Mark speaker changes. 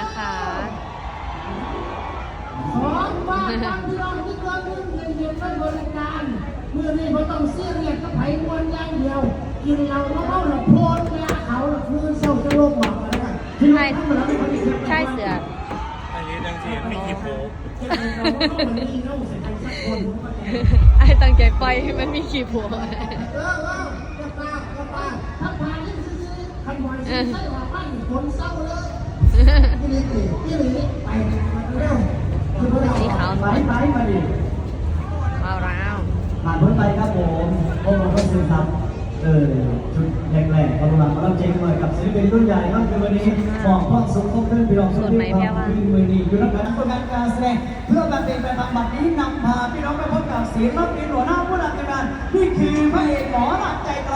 Speaker 1: นะคะ ขอว่าคามพี่น้องที่ตัวนึงเงินเดือนช่วยบริการเมื่อนี้เขาต้องเสียเรียกก็ไผ่มวนอย่างเดียว กินเราก็เข้าหลับโพนเวาเขาหลับมือเศร้าจะโลกหมักอะร่เรามา
Speaker 2: แล้วไม่ใช่เสือ
Speaker 3: อันนี้ดังเสียไม่กี่โผัว
Speaker 2: ไอ้ตั้งใจไปล่อยให้มันมีขี่ผัว
Speaker 1: เออ เออจะปลาจะปลาถ้าปลาที่ซื้อขันหอยซื้อไส้หัวปั้นผลเศร้าเลยที่นี่ที่นี่ไปเร็ว
Speaker 2: สีขาว
Speaker 4: ไปไปดิ
Speaker 2: มาวราว
Speaker 4: ผ่านพ้นไปครับผมพวกเราก็ซื้อครับเออชุดแรกๆกำลังมารับเจ๋งหน่อยกับศิลปินรุ่นใหญ่ครับคือวันนี้มองความสุขของเพื่อนพี่น้องทุกท่านคือมือนี้อยู่ในการประกาศการแสดงเพื่อการเป็นไปตามบัตรนี้นำพาพี่น้องไปพบกับศิลปินหัวหน้าผู้นำงานนี่คือพระเอกหมอหนักใจเล